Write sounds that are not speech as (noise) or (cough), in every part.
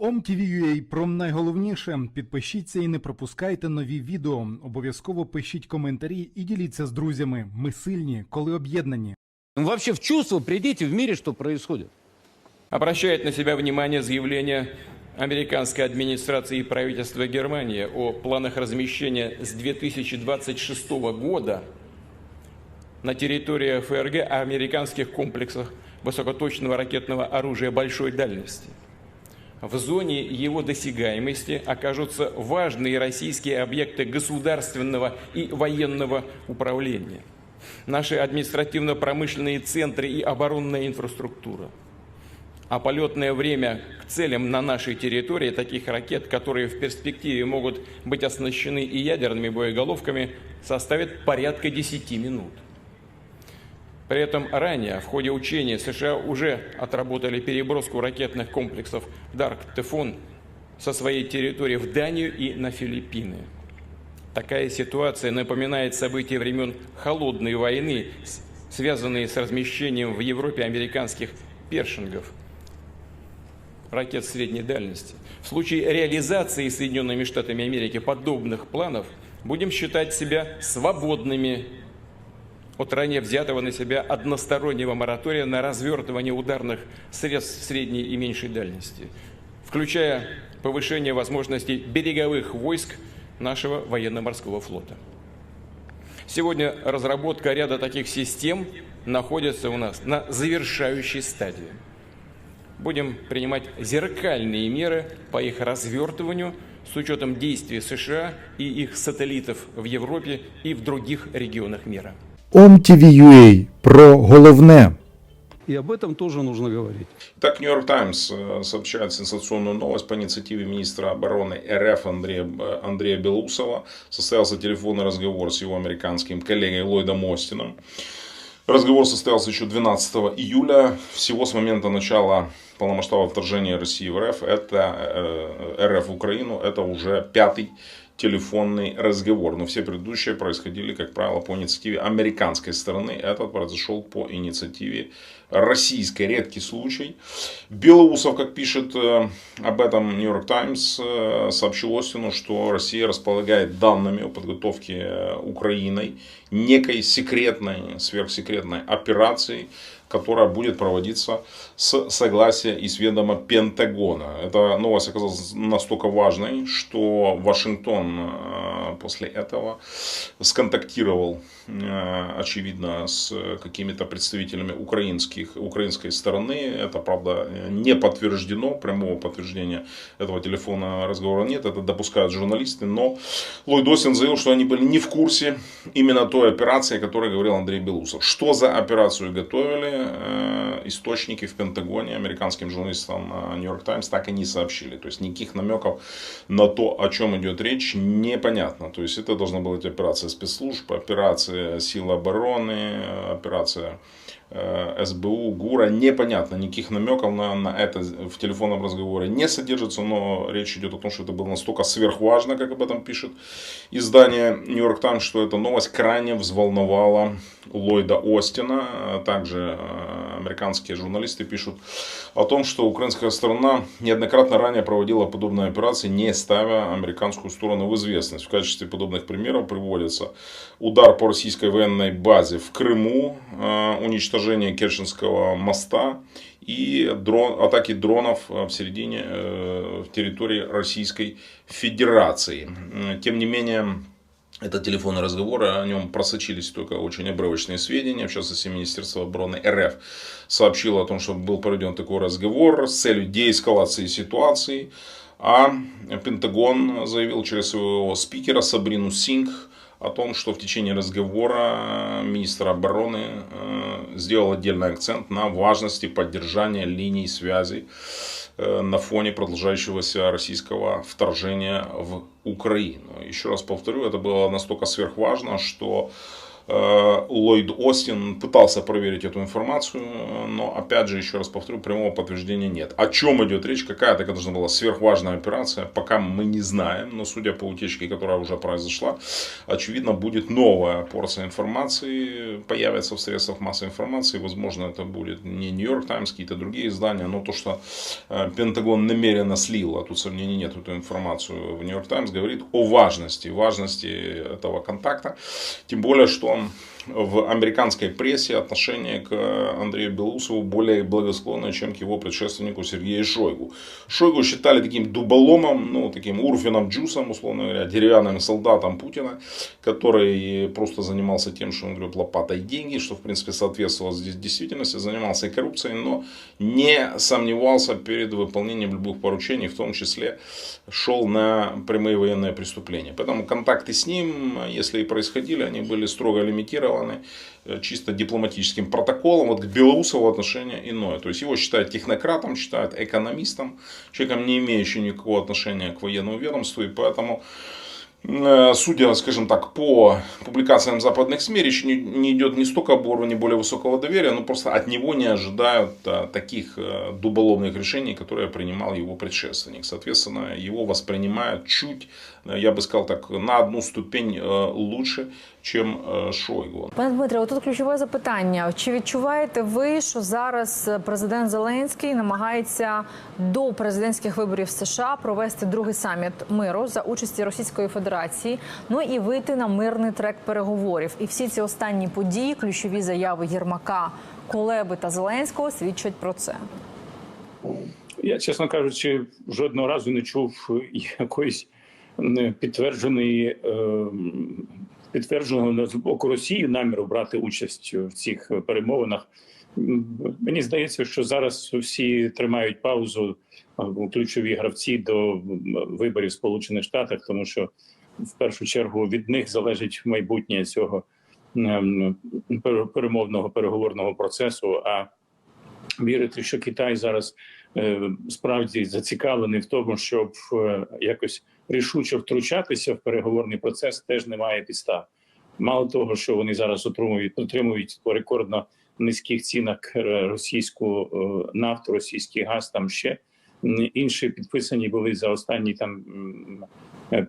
OMTV.ua про найголовніше. Підпишіться і не пропускайте нові відео. Обов'язково пишіть коментарі і діліться з друзями. Ми сильні, коли об'єднані. Ну, Вообще в чувство придите в мире, что происходит. обращает на себя внимание заявление американской администрации и правительства Германии о планах размещения с 2026 года на территории ФРГ американских комплексах высокоточного ракетного оружия большой дальности. В зоне его досягаемости окажутся важные российские объекты государственного и военного управления, наши административно-промышленные центры и оборонная инфраструктура – а полетное время к целям на нашей территории таких ракет, которые в перспективе могут быть оснащены и ядерными боеголовками, составит порядка 10 минут. При этом ранее в ходе учений США уже отработали переброску ракетных комплексов «Дарк Тефон» со своей территории в Данию и на Филиппины. Такая ситуация напоминает события времен Холодной войны, связанные с размещением в Европе американских першингов – ракет средней дальности. В случае реализации Соединенными Штатами Америки подобных планов будем считать себя свободными от ранее взятого на себя одностороннего моратория на развертывание ударных средств средней и меньшей дальности, включая повышение возможностей береговых войск нашего военно-морского флота. Сегодня разработка ряда таких систем находится у нас на завершающей стадии будем принимать зеркальные меры по их развертыванию с учетом действий США и их сателлитов в Европе и в других регионах мира. OMTV.ua про головне. И об этом тоже нужно говорить. Так, Нью-Йорк Таймс э, сообщает сенсационную новость по инициативе министра обороны РФ Андрея, э, Андрея Белоусова. Состоялся телефонный разговор с его американским коллегой Ллойдом Остином. Разговор состоялся еще 12 июля. Всего с момента начала полномасштабного вторжения России в РФ, это э, РФ в Украину, это уже пятый телефонный разговор. Но все предыдущие происходили, как правило, по инициативе американской стороны. Этот произошел по инициативе российской. Редкий случай. Белоусов, как пишет э, об этом Нью-Йорк Таймс, э, сообщил Остину, что Россия располагает данными о подготовке э, Украиной некой секретной, сверхсекретной операции, которая будет проводиться с согласия и с ведома Пентагона. Эта новость оказалась настолько важной, что Вашингтон э, после этого сконтактировал, э, очевидно, с какими-то представителями украинских, украинской стороны. Это, правда, не подтверждено, прямого подтверждения этого телефонного разговора нет, это допускают журналисты, но Ллойд Остин заявил, что они были не в курсе именно той операции, о которой говорил Андрей Белусов. Что за операцию готовили, источники в Пентагоне американским журналистам Нью-Йорк Таймс так и не сообщили. То есть никаких намеков на то, о чем идет речь, непонятно. То есть это должна была быть операция спецслужб, операция сил обороны, операция э, СБУ, ГУРа, непонятно, никаких намеков на, на это в телефонном разговоре не содержится, но речь идет о том, что это было настолько сверхважно, как об этом пишет издание Нью-Йорк Таймс, что эта новость крайне взволновала Ллойда Остина. А Также э, американские журналисты пишут о том, что украинская сторона неоднократно ранее проводила подобные операции, не ставя американскую сторону в известность. В качестве подобных примеров приводится удар по российской военной базе в Крыму, э, уничтожение Керченского моста и дрон, атаки дронов э, в середине э, в территории Российской Федерации. М, Тем не менее, это телефонный разговор, о нем просочились только очень обрывочные сведения. В частности, Министерство обороны РФ сообщило о том, что был проведен такой разговор с целью деэскалации ситуации. А Пентагон заявил через своего спикера Сабрину Сингх о том, что в течение разговора министр обороны э, сделал отдельный акцент на важности поддержания линий связи на фоне продолжающегося российского вторжения в Украину. Еще раз повторю, это было настолько сверхважно, что Э, Ллойд Остин пытался проверить эту информацию, но, опять же, еще раз повторю, прямого подтверждения нет. О чем идет речь, какая такая должна была сверхважная операция, пока мы не знаем, но судя по утечке, которая уже произошла, очевидно, будет новая порция информации, появится в средствах массовой информации, возможно, это будет не Нью-Йорк Таймс, какие-то другие издания, но то, что э, Пентагон намеренно слил, а тут сомнений нет, эту информацию в Нью-Йорк Таймс, говорит о важности, важности этого контакта, тем более, что on в американской прессе отношение к Андрею Белоусову более благосклонное, чем к его предшественнику Сергею Шойгу. Шойгу считали таким дуболомом, ну, таким Урфином Джусом, условно говоря, деревянным солдатом Путина, который просто занимался тем, что он говорит лопатой деньги, что, в принципе, соответствовало здесь действительности, занимался и коррупцией, но не сомневался перед выполнением любых поручений, в том числе шел на прямые военные преступления. Поэтому контакты с ним, если и происходили, они были строго лимитированы э, чисто дипломатическим протоколом. Вот к Белоусову отношение иное. То есть его считают технократом, считают экономистом, человеком, не имеющим никакого отношения к военному ведомству. И поэтому судя, скажем так, по публикациям западных СМИ, речь не, не идет не столько об уровне более высокого доверия, но просто от него не ожидают а, таких а, дуболомных решений, которые принимал его предшественник. Соответственно, его воспринимают чуть, э, я бы сказал так, на одну ступень э, лучше, чем э, Шойгу. Пане Дмитре, отут ключове запитання. Чи відчуваєте ви, що зараз президент Зеленський намагається до президентських виборів в США провести другий саміт миру за участі Російської Федерації, Ну і вийти на мирний трек переговорів? І всі ці останні події, ключові заяви Єрмака, Колеби та Зеленського свідчать про це. Я, чесно кажучи, жодного разу не чув якоїсь е, підтвердженої е, підтвердженого з боку Росії наміру брати участь в цих перемовинах. Мені здається, що зараз всі тримають паузу ключові гравці до виборів Сполучених Штатах, тому що в першу чергу від них залежить майбутнє цього ем, перемовного переговорного процесу. А вірити, що Китай зараз е, справді зацікавлений в тому, щоб е, якось рішуче втручатися в переговорний процес, теж немає підстав. Мало того, що вони зараз отримують отримують по рекордно низьких цінах е, російську нафту, російський газ. Там ще інші підписані були за останній там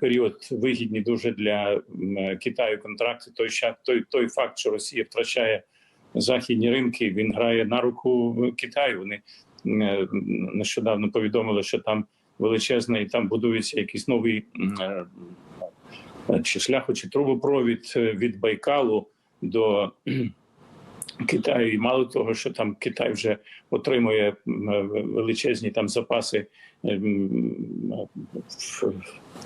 період вигідні дуже для Китаю контракти. Той той, той факт, що Росія втрачає західні ринки, він грає на руку Китаю. Вони е, нещодавно повідомили, що там величезний, там будується якийсь новий е, чи шляху, чи трубопровід е, від Байкалу до Китаю. І мало того, що там Китай вже отримує величезні там запаси е, м, в-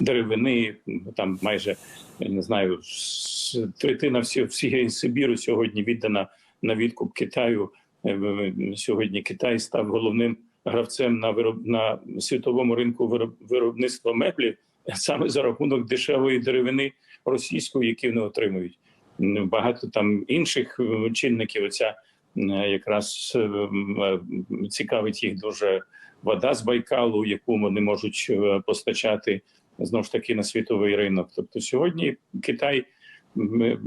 деревини, там майже не знаю, третина всі, всієї Сибіру сьогодні віддана на відкуп Китаю. Е, Сьогодні Китай став головним гравцем на вироб на світовому ринку вироб- виробництва меблів саме за рахунок дешевої деревини російської, які вони отримують. Багато там інших е, чинників. Оця е, якраз е, цікавить їх дуже вода з Байкалу, яку вони можуть постачати знову ж таки на світовий ринок. Тобто сьогодні Китай не-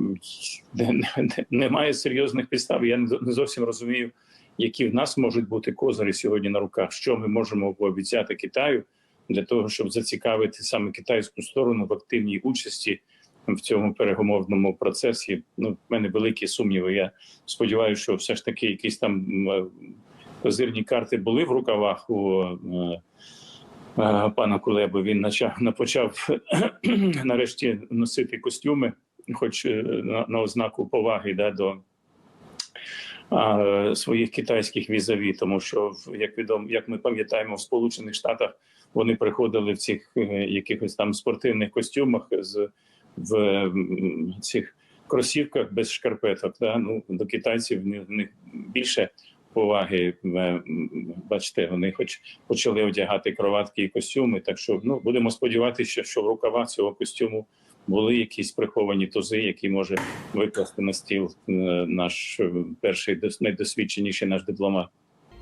немає серйозних підстав. Я не зовсім розумію, які в нас можуть бути козирі сьогодні на руках. Що ми можемо пообіцяти Китаю для того, щоб зацікавити саме китайську сторону в активній участі в цьому переговорному процесі. Ну, в мене великі сумніви. Я сподіваюся, що все ж таки якісь там м, е, козирні карти були в рукавах у е, е, пана Кулеби. Він почав (clears throat) нарешті носити костюми, хоч на, на ознаку поваги да, до своїх китайських візаві, тому що як відомо, як ми пам'ятаємо, в Сполучених Штатах вони приходили в цих якихось там спортивних костюмах з в цих кросівках без шкарпеток. Да? Ну до китайців в них- більше поваги. Бачите, вони хоч почали одягати кроватки і костюми. Так що ну будемо сподіватися, що, в рукавах цього костюму були якісь приховані тузи, які може викласти на стіл е, наш е, перший дос- найдосвідченіший наш дипломат.